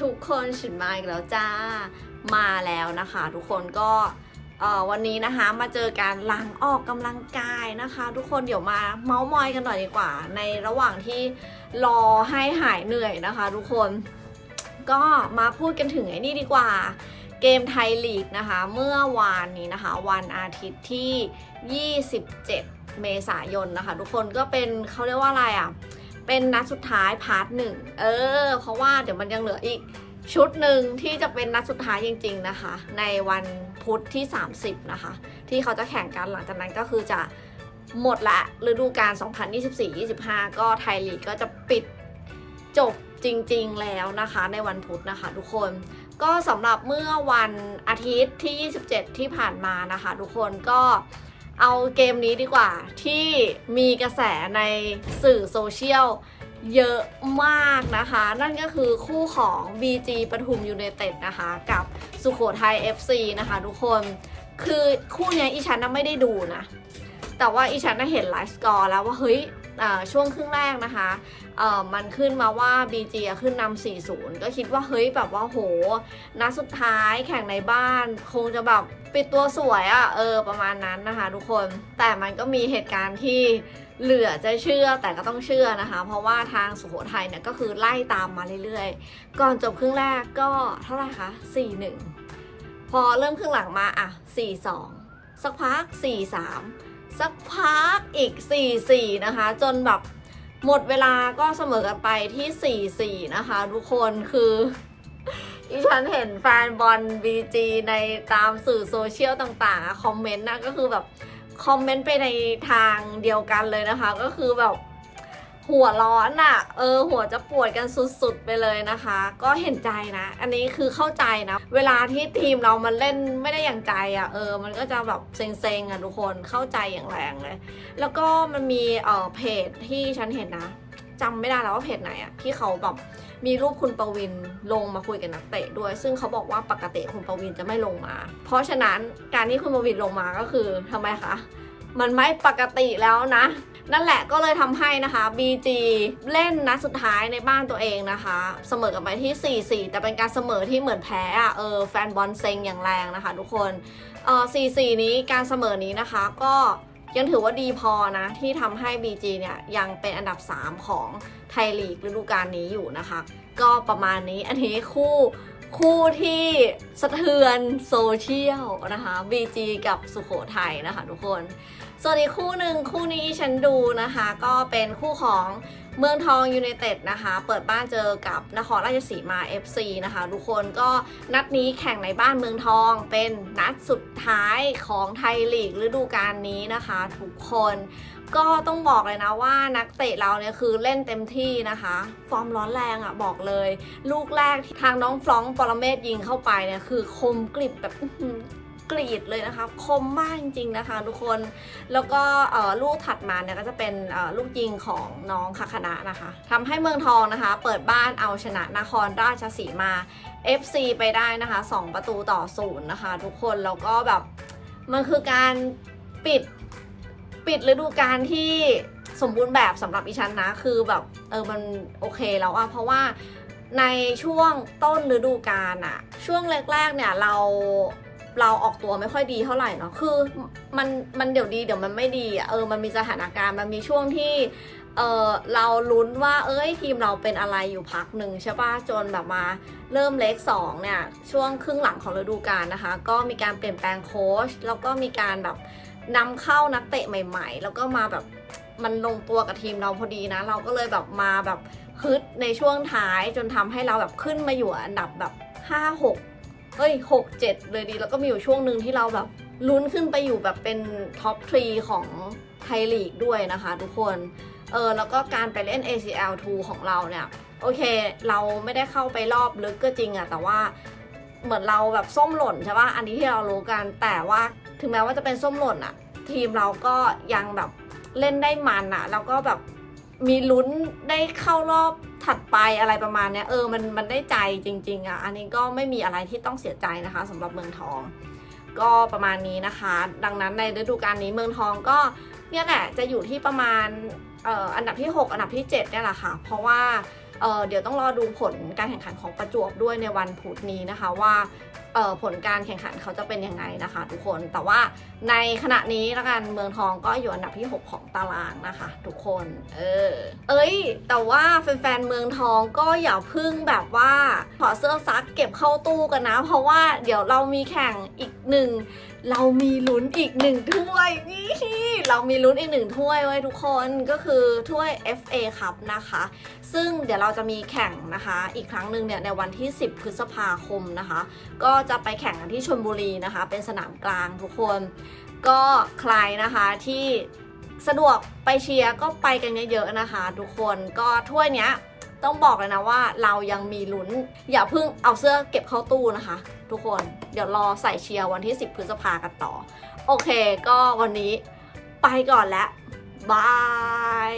ทุกคนฉินมาอีกแล้วจ้ามาแล้วนะคะ ทุกคนก็วันนี้นะคะมาเจอการหลังออกกำลังกายนะคะ ทุกคนเดี๋ยวมาเมาส์มอยกันหน่อยดีกว่า ในระหว่างที่รอให้หายเหนื่อยนะคะ ทุกคนก็มาพูดกันถึงไอ้นี่ดีกว่า เกมไทยลีกนะคะ เมื่อวานนี้นะคะ วันอาทิตย์ที่ 27 เมษายนนะคะ ทุกคนก็เป็นเขาเรียกว่าอะไรอะ เป็นนัดสุดท้ายพาร์ทหนึ่งเออ เพราะว่าเดี๋ยวมันยังเหลืออีกชุดหนึ่งที่จะเป็นนัดสุดท้ายจริง ๆนะคะ ในวันพุธที่ 30 นะคะ ที่เขาจะแข่งกันหลังจากนั้นก็คือจะหมดละฤดูกาล 2024-25 ก็ไทยลีกก็จะปิดจบจริงๆแล้วนะคะในวันพุธนะคะทุกคนก็สำหรับเมื่อวันอาทิตย์ที่ 27 ที่ผ่านมานะคะ ทุกคนก็ เอาเกมนี้ดีกว่า ที่มีกระแสในสื่อโซเชียลเยอะมากนะคะ นั่นก็คือคู่ของ BG ปทุมยูเนเต็ดนะคะ กับสุโขทัย FC นะคะทุกคนคือคู่นี้อีฉันน่ะไม่ได้ดูนะ แต่ว่าอีฉันน่ะเห็นไลฟ์สกอร์แล้วว่าเฮ้ย ช่วงครึ่งแรกนะคะมันขึ้นมาว่า BG ขึ้นนำ4-0 ก็คิดว่าเฮ้ยแบบว่าโหนัดสุดท้ายแข่งในบ้าน คงจะแบบปิดตัวสวยอะ่ะเออประมาณนั้นนะคะทุกคนแต่มันก็มีเหตุการณ์ที่เหลือจะเชื่อแต่ก็ต้องเชื่อนะคะ เพราะว่าทางสุโขทัยเนี่ยก็คือไล่ตามมาเรื่อยๆ ก่อนจบครึ่งแรกก็เท่าไหร่คะ 4-1 พอเริ่มครึ่งหลังมาอะ 4-2 สักพัก 4-3 สักพักอีก 4-4 นะคะ จนแบบหมดเวลาก็เสมอกันไปที่ 4-4 นะคะ ทุกคนคืออีฉันเห็นแฟนบอลบีจีในตามสื่อโซเชียลต่างๆคอมเมนต์นะก็คือแบบ คอมเมนต์ไปในทางเดียวกันเลยนะคะ ก็คือแบบ หัวร้อนอะ่ะ เออ หัวจะปวดกันสุดๆไปเลยนะคะ ก็เห็นใจนะ อันนี้คือเข้าใจนะ เวลาที่ทีมเรามันเล่นไม่ได้อย่างใจอะ่ะ เออ มันก็จะแบบเซ็งๆอะทุกคน เข้าใจอย่างแรงเลย แล้วก็มันมีเอ่อเพจที่ฉันเห็นนะจำไม่ได้แล้วว่าเพจไหนอะที่เขาแบบมีรูปคุณประวินลงมาคุยกับนักเตะด้วย ซึ่งเขาบอกว่าปกติคุณประวินจะไม่ลงมา เพราะฉะนั้นการที่คุณประวินลงมาก็คือทำไมคะ มันไม่ปกติแล้วนะ นั่นแหละก็เลยทำให้นะคะ BG เล่นนัดสุดท้ายในบ้านตัวเองนะคะ เสมอกันไปที่ 4-4 แต่เป็นการเสมอที่เหมือนแพ้อะเออแฟนบอลเซ็งอย่างแรงนะคะทุกคนเออ4-4 นี้การเสมอนี้นะคะก็ยังถือว่าดีพอนะ ที่ทำให้ BG เนี่ยยังเป็นอันดับ 3 ของไทยลีกฤดูกาลนี้อยู่นะคะ ก็ประมาณนี้อันนี้คู่ คู่ที่สะเทือนโซเชียลนะคะ BG กับสุโขทัยนะคะทุกคน ส่วนอีกคู่หนึ่งคู่นี้ฉันดูนะคะ ก็เป็นคู่ของ เมืองทองยูไนเต็ดนะคะ เปิดบ้านเจอกับนครราชสีมา FC นะคะ ทุกคนก็นัดนี้แข่งในบ้านเมืองทองเป็นนัดสุดท้ายของไทยลีกฤดูกาลนี้นะคะ ทุกคนก็ต้องบอกเลยนะว่านักเตะเราเนี่ยคือเล่นเต็มที่นะคะ ฟอร์มร้อนแรงอะ่ะบอกเลย ลูกแรกที่ทางน้องฟรองปรเมศยิงเข้าไปเนี่ยคือคมกริบแบบ กรีดเลยนะคะ คมมากจริงๆนะคะทุกคน แล้วก็ลูกถัดมาเนี่ยก็จะเป็นลูกยิงของน้องคาคณะนะคะทำให้เมืองทองนะคะ เปิดบ้านเอาชนะนครราชสีมา FC ไปได้นะคะ 2 ประตูต่อศูนย์นะคะ ทุกคนแล้วก็แบบมันคือการปิดปิดฤดูกาลที่สมบูรณ์แบบสำหรับอีชันนะ คือแบบเออมันโอเคแล้วอะเพราะว่าในช่วงต้นฤดูกาลอะช่วงแรกๆเนี่ยเรา เราออกตัวไม่ค่อยดีเท่าไหร่เนาะคือมันมันเดี๋ยวดีเดี๋ยวมันไม่ดีเออมันมีสถานการณ์มันมีช่วงที่เออเราลุ้นว่าเอ้ยทีมเราเป็นอะไรอยู่พักหนึ่งใช่ปะจนแบบมาเริ่มเลขสองเนี่ยช่วงครึ่งหลังของฤดูกาลนะคะ ก็มีการเปลี่ยนแปลงโค้ชแล้วก็มีการแบบนำเข้านักเตะใหม่ ๆ แล้วก็มาแบบมันลงตัวกับทีมเราพอดีนะ เราก็เลยแบบมาแบบฮึดในช่วงท้ายจนทำให้เราแบบขึ้นมาอยู่อันดับแบบห้าหก เอ้ยหกเจ็ดเลยดี แล้วก็มีอยู่ช่วงหนึ่งที่เราแบบลุ้นขึ้นไปอยู่แบบเป็นท็อปทรีของไทยลีกด้วยนะคะทุกคนเออแล้วก็การไปเล่น ACL 2 ของเราเนี่ย โอเค เราไม่ได้เข้าไปรอบลึกก็จริงอะแต่ว่าเหมือนเราแบบส้มหล่นใช่ปะอันนี้ที่เรารู้กันแต่ว่าถึงแม้ว่าจะเป็นส้มหล่นอะทีมเราก็ยังแบบเล่นได้มันอะแล้วก็แบบมีลุ้นได้เข้ารอบ ถัดไปอะไรประมาณเนี้ยเออมันมันได้ใจจริง ๆอะอันนี้ก็ไม่มีอะไรที่ต้องเสียใจนะคะสำหรับเมืองทอง ก็ประมาณนี้นะคะ ดังนั้นในฤดูกาลนี้เมืองทองก็เนี่ยแหละจะอยู่ที่ประมาณอออันดับที่ 6 อันดับที่ 7เนี่ยแหละค่ะ เพราะว่า เเดี๋ยวต้องรอดูผลการแข่งขันของประจวบด้วยในวันพุธนี้นะคะว่าผลการแข่งขันเขาจะเป็นยังไงนะคะ ทุกคนแต่ว่าในขณะนี้ละกันเมืองทองก็อยู่อันดับที่ 6 ของตารางนะคะ ทุกคน เออ เอ้ย แต่ว่าแฟนๆเมืองทองก็อย่าพึ่งแบบว่าถอดเสื้อซักเก็บเข้าตู้กันนะ เพราะว่าเดี๋ยวเรามีแข่งอีกหนึ่งเรามีลุ้นอีกหนึ่งถ้วยนี่ เรามีลุ้นอีกหนึ่งถ้วยไว้ทุกคนก็คือถ้วย FA ครับนะคะ ซึ่งเดี๋ยวเราจะมีแข่งนะคะ อีกครั้งหนึ่งเนี่ยในวันที่ 10 พฤษภาคมนะคะ ก็จะไปแข่งกันที่ชลบุรีนะคะ เป็นสนามกลางทุกคน ก็ใครนะคะที่สะดวกไปเชียร์ก็ไปกันเยอะๆนะคะ ทุกคนก็ถ้วยเนี้ยต้องบอกเลยนะว่าเรายังมีลุ้น อย่าเพิ่งเอาเสื้อเก็บเข้าตู้นะคะ ทุกคนเดี๋ยวรอใส่เชียร์วันที่ 10 พฤษภากันต่อ โอเค ก็วันนี้ ไปก่อนแล้วบาย